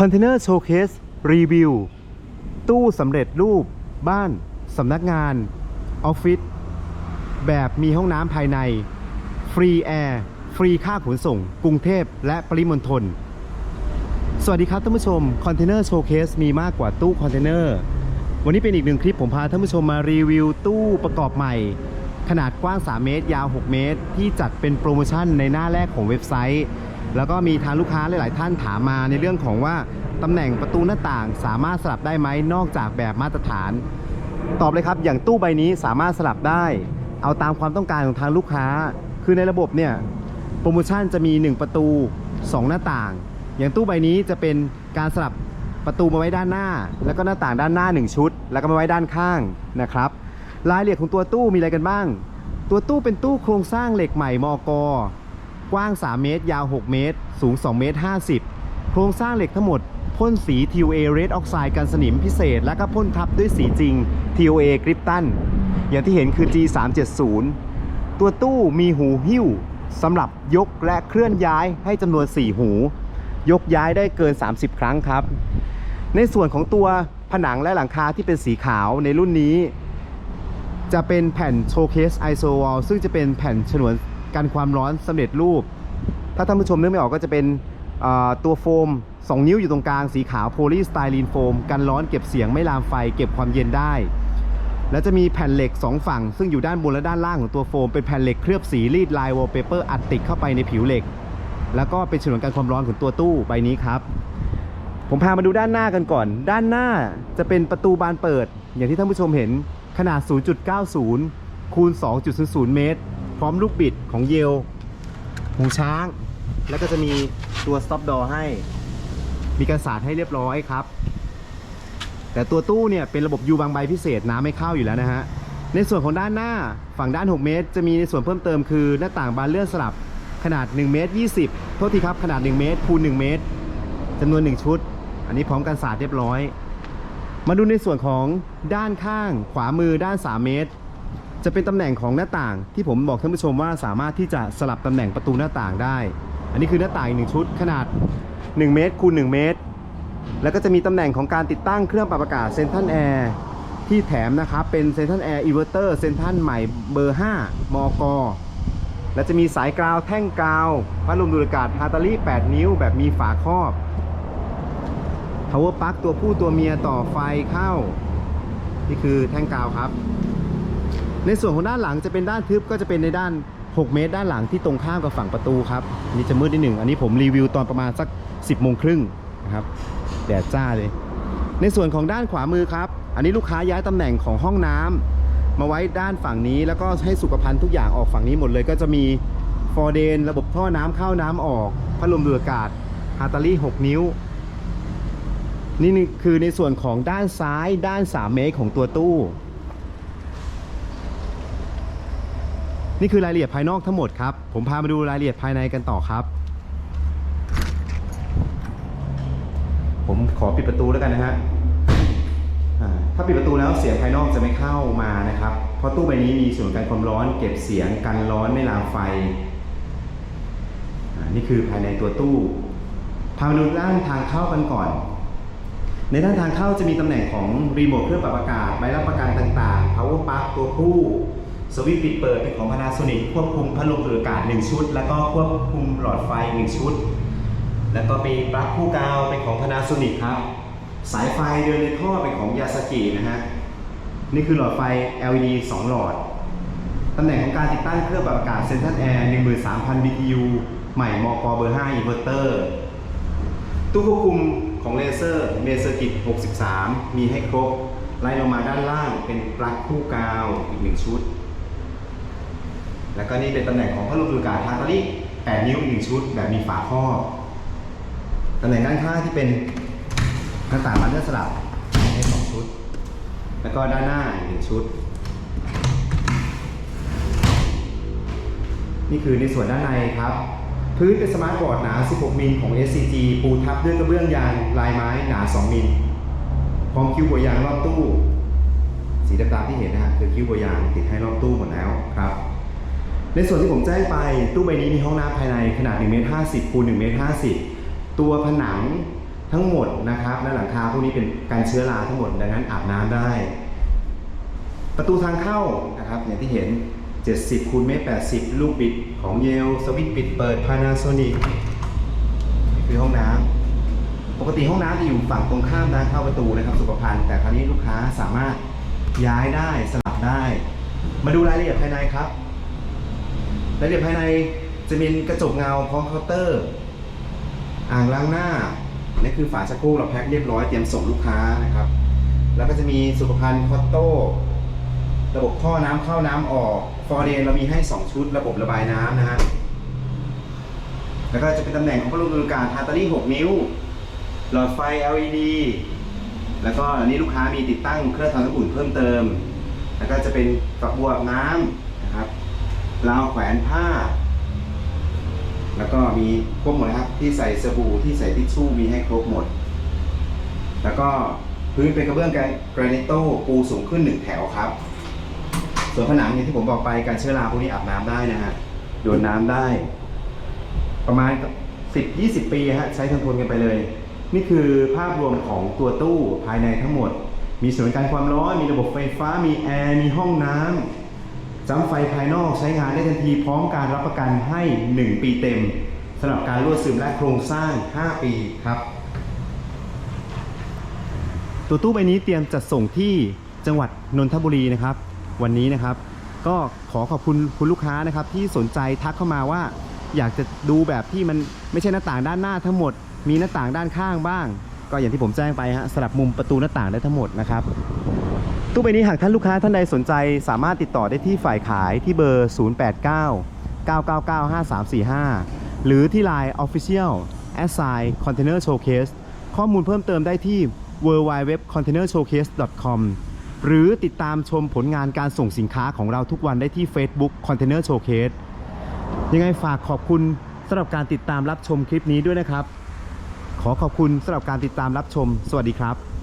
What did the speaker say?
คอนเทนเนอร์โชว์เคสรีวิว ตู้สำเร็จรูป บ้านสำนักงาน ออฟฟิศแบบมีห้องน้ำภายใน ฟรีแอร์ ฟรีค่าขนส่ง กรุงเทพและปริมณฑลสวัสดีครับท่านผู้ชมคอนเทนเนอร์โชว์เคสมีมากกว่าตู้คอนเทนเนอร์วันนี้เป็นอีกหนึ่งคลิปผมพาท่านผู้ชมมารีวิวตู้ประกอบใหม่ ขนาดกว้าง 3 เมตร ยาว 6 เมตร ที่จัดเป็นโปรโมชั่นในหน้าแรกของเว็บไซต์ แล้วก็มีทางลูกค้าหลาย ๆ ท่านถามมาในเรื่องของว่าตำแหน่งประตูหน้าต่าง สามารถสลับได้ไหมนอกจากแบบมาตรฐาน ตอบเลยครับ อย่างตู้ใบนี้สามารถสลับได้ เอาตามความต้องการของทางลูกค้า คือในระบบเนี่ยโปรโมชั่นจะมี 1 ประตู 2 หน้าต่าง อย่างตู้ใบนี้จะเป็นการสลับประตูมาไว้ด้านหน้า แล้วก็หน้าต่างด้านหน้า 1 ชุด แล้วก็มาไว้ด้านข้างนะครับรายละเอียดของตัวตู้มีอะไรกันบ้าง ตัวตู้เป็นตู้โครงสร้างเหล็กใหม่มอก กว้าง 3 เมตร ยาว 6 เมตร สูง 2 เมตร 50 โครงสร้างเหล็กทั้งหมดพ่นสี TOA Red Oxide กันสนิมพิเศษ แล้วก็พ่นทับด้วยสีจริง TOA กริปตันอย่างที่เห็นคือ G370 ตัวตู้มีหูหิ้วสำหรับยกและเคลื่อนย้ายให้จำนวน 4 หู ยกย้ายได้เกิน 30 ครั้งครับ ในส่วนของตัวผนังและหลังคาที่เป็นสีขาวในรุ่นนี้ จะเป็นแผ่นโชว์เคสไอโซวอลซึ่งจะเป็นแผ่นฉนวน กันความร้อนสำเร็จรูป ถ้าท่านผู้ชมนึกไม่ออกก็จะเป็นตัวโฟม 2 นิ้วอยู่ตรงกลางสีขาวโพลีสไตรีนโฟม กันร้อนเก็บเสียงไม่ลามไฟ เก็บความเย็นได้ แล้วจะมีแผ่นเหล็ก 2 ฝั่ง ซึ่งอยู่ด้านบนและด้านล่างของตัวโฟม เป็นแผ่นเหล็กเคลือบสีรีดลายวอลเปเปอร์อัดติดเข้าไปในผิวเหล็ก แล้วก็เป็นฉนวนกันความร้อนของตัวตู้ใบนี้ครับ ผมพามาดูด้านหน้ากันก่อน ด้านหน้าจะเป็นประตูบานเปิด อย่างที่ท่านผู้ชมเห็นขนาด 0.90 คูณ 2.00 เมตร ร้อมลูกบิดของเยลหูช้าง แล้วก็จะมีตัว stop door ให้ มีกันสาดให้เรียบร้อยครับ แต่ตัวตู้เนี่ยเป็นระบบยูบางใบพิเศษน้ำไม่เข้าอยู่แล้วนะฮะ ในส่วนของด้านหน้าฝั่งด้าน 6 เมตร จะมีในส่วนเพิ่มเติมคือหน้าต่างบานเลื่อนสลับขนาด1เมตร20 โทษทีครับขนาด 1 เมตรคูณ1เมตรจำนวน 1 ชุด อันนี้พร้อมกันสาดเรียบร้อย มาดูในส่วนของด้านข้างขวามือด้าน 3 เมตร จะเป็นตำแหน่งของหน้าต่างที่ผมบอกท่านผู้ชมว่าสามารถที่จะสลับตำแหน่งประตูหน้าต่างได้ อันนี้คือหน้าต่างอีกหนึ่งชุดขนาด 1 เมตรคูณ1เมตร แล้วก็จะมีตำแหน่งของการติดตั้งเครื่องปรับอากาศเซนทันแอร์ที่แถมนะครับเป็นเซนทันแอร์อิเวอร์เตอร์เซนทันใหม่เบอร์ 5 มก และจะมีสายกราวแท่งกราวพัดลมดูดอากาศฮาตาลี่8 นิ้วแบบมีฝาครอบ power plug ตัวผู้ตัวเมียต่อไฟเข้า นี่คือแท่งกาวครับ ในส่วนของด้านหลังจะเป็นด้านทึบก็จะเป็นในด้าน 6 เมตร ด้านหลังที่ตรงข้ามกับฝั่งประตูครับนนี้จะมืดนิดหนึ่งอันนี้ผมรีวิวตอนประมาณสัก 10โมงครึ่งนะครับแดดจ้าเลย ในส่วนของด้านขวามือครับ อันนี้ลูกค้าย้ายตำแหน่งของห้องน้ำมาไว้ด้านฝั่งนี้แล้วก็ให้สุขภัณฑ์ทุกอย่างออกฝั่งนี้หมดเลย ก็จะมีฟอร์เดนระบบท่อน้ำเข้าน้ำออกพัดลมดูดอากาศฮาตาลี่ 6 นิ้วนี่คือในส่วนของด้านซ้ายด้าน 3 เมตรของตัวตู้ นี่คือรายละเอียดภายนอกทั้งหมดครับ ผมพามาดูรายละเอียดภายในกันต่อครับ ผมขอปิดประตูแล้วกันนะฮะถ้าปิดประตูแล้วเสียงภายนอกจะไม่เข้ามานะครับ เพราะตู้ใบนี้มีส่วนกันความร้อนเก็บเสียงกันร้อนไม่ลามไฟอ่านี่คือภายในตัวตู้ พามาดูด้านทางเข้ากันก่อน ในด้านทางเข้าจะมีตำแหน่งของรีโมทเครื่องปรับอากาศใบรับประกันต่างๆ power plug ตัวผู้ สวิตช์ปิดเปิดเป็นของ Panasonic ควบคุมพัดลมดูดอากาศ1ชุด แล้วก็ควบคุมหลอดไฟ 1 ชุด แล้วก็มีปลั๊กคู่กาวเป็นของ Panasonic ครับ สายไฟเดินในท่อเป็นของ Yasaki นะฮะ นี่คือหลอดไฟ LED 2 หลอด ตำแหน่งของการติดตั้งเครื่องปรับอากาศ Central Air 13,000 BTU ใหม่มกเบอร์5 Inverter ตู้ควบคุมของเลเซอร์เมเซอร์กิต63 มีให้ครบ ไล่ลงมาด้านล่างเป็นปลั๊กคู่กาวอีกหนึ่งชุด แล้วก็นี่เป็นตำแหน่งของพัดลมดูดอากาศฮาตาลิ8นิ้วอีกหนึ่งชุดแบบมีฝาครอบตำแหน่งด้านข้างที่เป็นหน้าต่างบานเลื่อนสลับให้สองชุด แล้วก็ด้านหน้าอีกหนึ่งชุด นี่คือในส่วนด้านในครับ พื้นเป็นสมาร์ทบอร์ดหนา 16 มิลของ SCG ปูทับด้วยกระเบื้องยางลายไม้หนา 2 มิล พร้อมคิ้วหัวยางรอบตู้ สีดำๆที่เห็นนะฮะคือคิ้วหัวยางติดให้รอบตู้หมดแล้วครับ ในส่วนที่ผมแจ้งไปตู้ใบนี้มีห้องน้ำภายในขนาด1เมตร50คูณ1เมตร50 ตัวผนังทั้งหมดนะครับและหลังคาพวกนี้เป็นการเชื้อราทั้งหมดดังนั้นอาบน้ำได้ ประตูทางเข้านะครับอย่างที่เห็น 70คูณเมตร80 ลูกบิดของเยลสวิตช์ปิดเปิด Panasonic นี่คือห้องน้ำปกติห้องน้ำจะอยู่ฝั่งตรงข้ามทางเข้าประตูนะครับสุขภัณฑ์แต่คราวนี้ลูกค้าสามารถย้ายได้สลับได้ มาดูรายละเอียดภายในครับ รายละเอียดภายในจะมีกระจกเงาพร้อมเคาน์เตอร์ อ่างล้างหน้านี่คือฝาชักโครกเราแพ็คเรียบร้อยเตรียมส่งลูกค้านะครับ แล้วก็จะมีสุขภัณฑ์คอตโต้ระบบท่อน้ำเข้าน้ำออกฟอร์เดนเรามีให้ 2 ชุดระบบระบายน้ำนะฮะแล้วก็จะเป็นตำแหน่งของพัดลมฤดูกาลฮาร์ตารี่ 6 นิ้ว หลอดไฟ LED แล้วก็อันนี้ลูกค้ามีติดตั้งเครื่องทำน้ำอุ่นเพิ่มเติม แล้วก็จะเป็นฝักบัวน้ำ ราวแขวนผ้า แล้วก็มีครบหมดนะครับ ที่ใส่สบู่ที่ใส่ทิชชู่มีให้ครบหมด แล้วก็พื้นเป็นกระเบื้องแกรนิโต้ปูสูงขึ้นหนึ่งแถวครับ ส่วนผนังอย่างที่ผมบอกไปการเชื้อราพวกนี้อาบน้ำได้นะฮะโดนน้ำได้ ประมาณ10-20ปีฮะใช้ทนทนกันไปเลย นี่คือภาพรวมของตัวตู้ภายในทั้งหมด มีส่วนการความร้อนมีระบบไฟฟ้ามีแอร์มีห้องน้ำ จ้ำไฟภายนอกใช้งานได้ทันทีพร้อมการรับประกันให้ 1 ปีเต็มสำหรับการรั่วซึมและโครงสร้าง 5 ปีครับ ตัวตู้ใบนี้เตรียมจัดส่งที่จังหวัดนนทบุรีนะครับ วันนี้นะครับ ก็ขอขอบคุณคุณลูกค้านะครับ ที่สนใจทักเข้ามาว่า อยากจะดูแบบที่มันไม่ใช่หน้าต่างด้านหน้าทั้งหมด มีหน้าต่างด้านข้างบ้าง ก็อย่างที่ผมแจ้งไปฮะสลับมุมประตูหน้าต่างได้ทั้งหมดนะครับ ตู้ใบนี้หากท่านลูกค้าท่านใดสนใจ สามารถติดต่อได้ที่ฝ่ายขายที่เบอร์ 089 999 5345 หรือที่ Line Official a s s i g n Container Showcase ข้อมูลเพิ่มเติมได้ที่ www.containershowcase.com หรือติดตามชมผลงานการส่งสินค้าของเราทุกวันได้ที่ Facebook Container Showcase ยังไงฝากขอบคุณสำหรับการติดตามรับชมคลิปนี้ด้วยนะครับ ขอขอบคุณสำหรับการติดตามรับชม สวัสดีครับ